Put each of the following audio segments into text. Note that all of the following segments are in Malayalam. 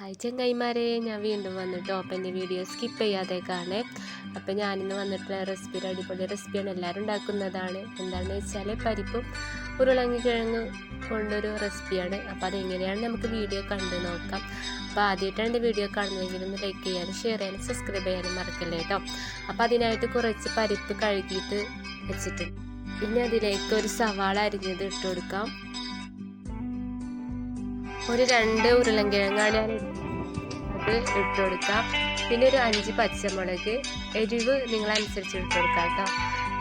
ഹായ് ചങ്ങായിമാരെ ഞാൻ വീണ്ടും വന്നിട്ട് ഓപ്പന്റെ വീഡിയോ സ്കിപ്പ് ചെയ്യാതെ കാണേ അപ്പം ഞാനിന്ന് വന്നിട്ടുള്ള റെസിപ്പി അടിപൊളി റെസിപ്പിയാണ് എല്ലാവരും ഉണ്ടാക്കുന്നതാണ്. എന്താണെന്ന് വെച്ചാൽ പരിപ്പും ഉരുളങ്ങി കിഴങ്ങ് കൊണ്ടൊരു റെസിപ്പിയാണ് അപ്പോൾ അതെങ്ങനെയാണ് നമുക്ക് വീഡിയോ കണ്ടു നോക്കാം. അപ്പോൾ ആദ്യമായിട്ടാണ് എന്റെ വീഡിയോ കാണുന്നതെങ്കിൽ ഒന്ന് ലൈക്ക് ചെയ്യാനും ഷെയർ ചെയ്യാനും സബ്സ്ക്രൈബ് ചെയ്യാനും മറക്കല്ലേ കേട്ടോ അപ്പോൾ അതിനായിട്ട് കുറച്ച് പരിപ്പ് കഴുകിയിട്ട് വെച്ചിട്ടുണ്ട്. ഇനി അതിലേക്ക് ഒരു സവാള അരിഞ്ഞത് ഇട്ട് കൊടുക്കാം. ഒരു രണ്ട് ഉരുളൻകിഴങ്ങ് ഞാൻ അത് ഇട്ട് കൊടുക്കാം പിന്നെ ഒരു അഞ്ച് പച്ചമുളക് എരിവ് നിങ്ങളനുസരിച്ച് ഇട്ട് കൊടുക്കാം കേട്ടോ.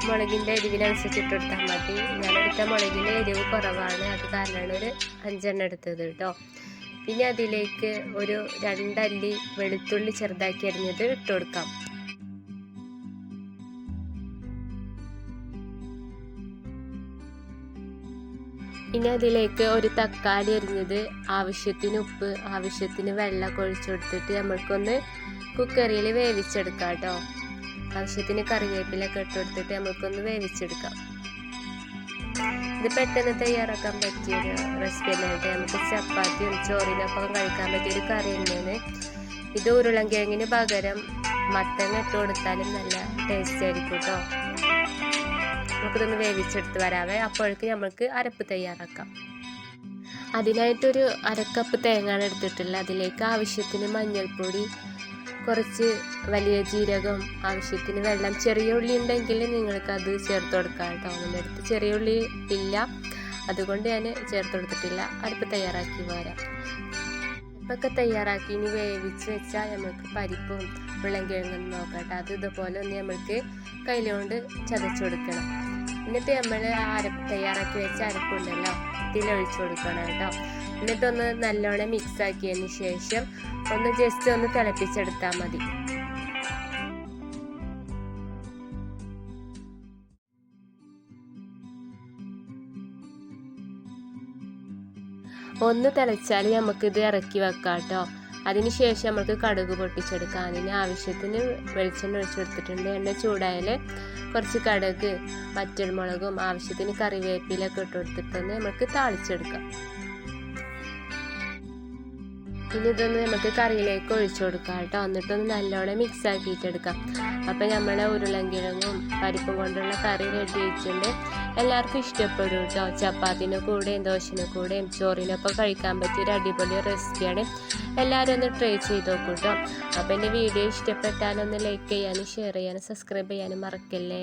മുളകിന്റെ എരിവിനനുസരിച്ച് ഇട്ട് കൊടുത്താൽ മതി. ഞാൻ എടുത്ത മുളകിന്റെ എരിവ് കുറവാണ്. അത് കാരണമാണ് ഒരു അഞ്ചെണ്ണം എടുത്തത് കേട്ടോ. പിന്നെ അതിലേക്ക് ഒരു രണ്ടല്ലി വെളുത്തുള്ളി ചെറുതാക്കി അരിഞ്ഞത് ഇട്ട് കൊടുക്കാം ഇനി അതിലേക്ക് ഒരു തക്കാളി അരിഞ്ഞത് ആവശ്യത്തിന് ഉപ്പ് ആവശ്യത്തിന് വെള്ളം ഒഴിച്ചു നമ്മൾക്കൊന്ന് കുക്കറിയിൽ വേവിച്ചെടുക്കാം കേട്ടോ. ആവശ്യത്തിന് കറിവേപ്പിലൊക്കെ ഇട്ട് കൊടുത്തിട്ട് നമ്മൾക്കൊന്ന് വേവിച്ചെടുക്കാം. ഇത് പെട്ടെന്ന് തയ്യാറാക്കാൻ പറ്റിയൊരു റെസിപ്പി തന്നെയായിട്ട് നമുക്ക് ചപ്പാത്തിയും ചോറിനൊപ്പം കഴിക്കാൻ പറ്റിയൊരു കറി തന്നെയാണ്. ഇത് ഉരുളൻകിഴങ്ങിന് പകരം മത്തങ്ങ ഇട്ട് കൊടുത്താലും നല്ല ടേസ്റ്റ് ആയിരിക്കും കേട്ടോ. നമുക്കിതൊന്ന് വേവിച്ചെടുത്ത് വരാവേ. അപ്പോഴേക്ക് നമുക്ക് അരപ്പ് തയ്യാറാക്കാം. അതിനായിട്ടൊരു അരക്കപ്പ് തേങ്ങ എടുത്തിട്ടുള്ളത്. അതിലേക്ക് ആവശ്യത്തിന് മഞ്ഞൾപ്പൊടി കുറച്ച് വലിയ ജീരകം ആവശ്യത്തിന് വെള്ളം. ചെറിയ ഉള്ളി ഉണ്ടെങ്കിൽ നിങ്ങൾക്ക് അത് ചേർത്ത് കൊടുക്കാം കേട്ടോ. ചെറിയ ഉള്ളി ഇല്ല. അതുകൊണ്ട് ഞാൻ ചേർത്ത് കൊടുത്തിട്ടില്ല. അരപ്പ് തയ്യാറാക്കി പോരാം അപ്പൊക്കെ തയ്യാറാക്കി ഇനി വേവിച്ച് വെച്ചാൽ നമുക്ക് പരിപ്പും വെള്ളംകിഴങ്ങും നോക്കട്ടെ അത് ഇതുപോലെ ഒന്ന് നമുക്ക് കയ്യിലുകൊണ്ട് ചതച്ചു കൊടുക്കണം. എന്നിട്ട് നമ്മൾ അരപ്പ് തയ്യാറാക്കി വെച്ച അരപ്പുണ്ടല്ലോ ഇതിലൊഴിച്ചു കൊടുക്കണം കേട്ടോ. എന്നിട്ടൊന്ന് നല്ലോണം മിക്സ് ആക്കിയതിന് ശേഷം ഒന്ന് ജസ്റ്റ് ഒന്ന് തിളപ്പിച്ചെടുത്താൽ മതി. ഒന്ന് തിളച്ചാൽ നമുക്കിത് ഇറക്കി വെക്കാം കേട്ടോ. അതിനുശേഷം നമുക്ക് കടുക് പൊട്ടിച്ചെടുക്കാം. അതിന് ആവശ്യത്തിന് വെളിച്ചെണ്ണ ഒഴിച്ചെടുത്തിട്ടുണ്ട്. എണ്ണ ചൂടായാൽ കുറച്ച് കടുക് വറ്റൽമുളകും ആവശ്യത്തിന് കറിവേപ്പിലൊക്കെ ഇട്ട് കൊടുത്തിട്ടൊന്ന് നമുക്ക് താളിച്ചെടുക്കാം. ഇനി ഇതൊന്ന് നമുക്ക് കറിയിലേക്ക് ഒഴിച്ചു കൊടുക്കാം കേട്ടോ. എന്നിട്ടൊന്ന് നല്ലോണം മിക്സ് ആക്കിയിട്ടെടുക്കാം അപ്പം നമ്മളെ ഉരുളൻകിഴങ്ങും പരിപ്പും കൊണ്ടുള്ള കറി റെഡി ആയിട്ടുണ്ട്. എല്ലാവർക്കും ഇഷ്ടപ്പെടും കേട്ടോ. ചപ്പാത്തിന്റെ കൂടെയും ദോശന്റെ കൂടെയും ചോറിനൊപ്പം കഴിക്കാൻ പറ്റിയ ഒരു അടിപൊളി റെസിപ്പിയാണ് എല്ലാവരും ഒന്ന് ട്രൈ ചെയ്ത് നോക്കൂ കേട്ടോ. അപ്പോൾ എന്റെ വീഡിയോ ഇഷ്ടപ്പെട്ടാലൊന്ന് ലൈക്ക് ചെയ്യാനും ഷെയർ ചെയ്യാനും സബ്സ്ക്രൈബ് ചെയ്യാനും മറക്കല്ലേ?